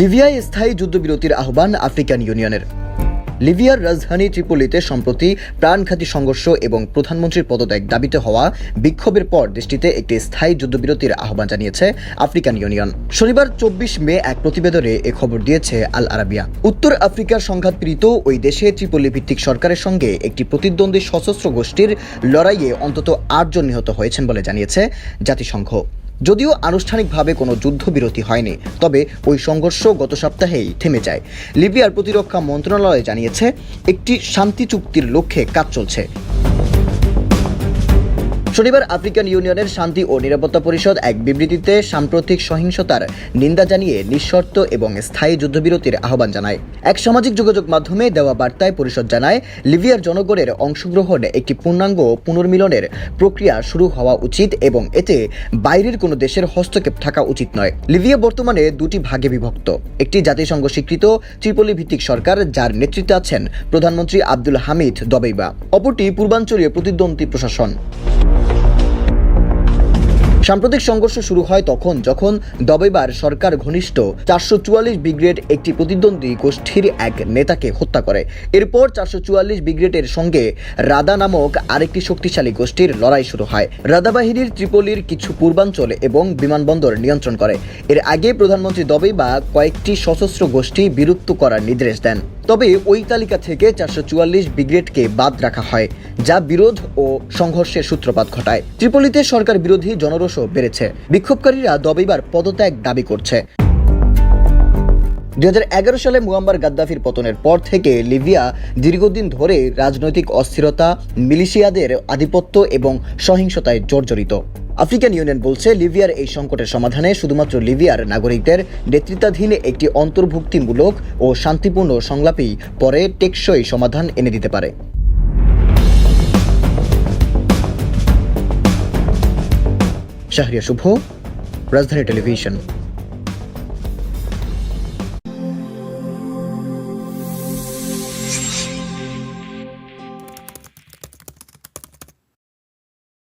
লিবিয়ায় স্থায়ী যুদ্ধবিরতির আহ্বান আফ্রিকান ইউনিয়নের। লিবিয়ার রাজধানী ত্রিপোলিতে সম্প্রতি প্রাণঘাতী সংঘর্ষ এবং প্রধানমন্ত্রীর পদত্যাগ দাবিতে হওয়া বিক্ষোভের পর দেশটিতে একটি স্থায়ী যুদ্ধবিরতির আহ্বান জানিয়েছে আফ্রিকান ইউনিয়ন। শনিবার চব্বিশ মে এক প্রতিবেদনে এ খবর দিয়েছে আল আরাবিয়া। উত্তর আফ্রিকার সংঘাতপীড়িত ওই দেশে ত্রিপোলি ভিত্তিক সরকারের সঙ্গে একটি প্রতিদ্বন্দ্বী সশস্ত্র গোষ্ঠীর লড়াইয়ে অন্তত আটজন নিহত হয়েছেন বলে জানিয়েছে জাতিসংঘ। যদিও আনুষ্ঠানিকভাবে কোনো যুদ্ধবিরতি হয়নি, তবে ওই সংঘর্ষ গত সপ্তাহেই থেমে যায়। লিবিয়ার প্রতিরক্ষা মন্ত্রণালয় জানিয়েছে, একটি শান্তি চুক্তির লক্ষ্যে কাজ চলছে। শনিবার আফ্রিকান ইউনিয়নের শান্তি ও নিরাপত্তা পরিষদ এক বিবৃতিতে সাম্প্রতিক সহিংসতার নিন্দা জানিয়ে নিঃশর্ত এবং স্থায়ী যুদ্ধবিরতির আহ্বান জানায়। এক সামাজিক যোগাযোগ মাধ্যমে দেওয়া বার্তায় পরিষদ জানায়, লিবিয়ার জনগণের অংশগ্রহণ একটি পূর্ণাঙ্গ পুনর্মিলনের প্রক্রিয়া শুরু হওয়া উচিত এবং এতে বাইরের কোনো দেশের হস্তক্ষেপ থাকা উচিত নয়। লিবিয়া বর্তমানে দুটি ভাগে বিভক্ত। একটি জাতিসংঘ স্বীকৃত ত্রিপলি ভিত্তিক সরকার, যার নেতৃত্বে আছেন প্রধানমন্ত্রী আব্দুল হামিদ দবেইবা। অপরটি পূর্বাঞ্চলীয় প্রতিদ্বন্দ্বী প্রশাসন। সাম্প্রতিক সংঘর্ষ শুরু হয় তখন, যখন দবেবার সরকার ঘনিষ্ঠ চারশো চুয়াল্লিশ ব্রিগেড একটি প্রতিদ্বন্দ্বী গোষ্ঠীর এক নেতাকে হত্যা করে। এরপর চারশো চুয়াল্লিশ ব্রিগেডের সঙ্গে রাদা নামক আরেকটি শক্তিশালী গোষ্ঠীর লড়াই শুরু হয়। রাদা বাহিনীর ত্রিপলির কিছু পূর্বাঞ্চল এবং বিমানবন্দর নিয়ন্ত্রণ করে। এর আগে প্রধানমন্ত্রী দবেইবা কয়েকটি সশস্ত্র গোষ্ঠী বিলুপ্ত করার নির্দেশ দেন। তবে ওই তালিকা থেকে চারশো চুয়াল্লিশ ব্রিগেডকে বাদ রাখা হয়, যা বিরোধ ও সংঘর্ষের সূত্রপাত ঘটায়। ত্রিপলিতে সরকার বিরোধী জনরোষও বেড়েছে। বিক্ষোভকারীরা দবিবার পদত্যাগ দাবি করছে। দু হাজার এগারো সালে মুয়াম্বার গাদ্দাফির পতনের পর থেকে লিবিয়া দীর্ঘদিন ধরে রাজনৈতিক অস্থিরতা, মিলিশিয়াদের আধিপত্য এবং সহিংসতায় জর্জরিত। আফ্রিকান ইউনিয়ন বলছে, লিবিয়ার এই সংকটের সমাধানে শুধুমাত্র লিবিয়ার নাগরিকদের নেতৃত্বাধীন একটি অন্তর্ভুক্তিমূলক ও শান্তিপূর্ণ সংলাপই পরে টেকসই সমাধান এনে দিতে পারে। শাহরিয়া শুভ, রাজধানী টেলিভিশন।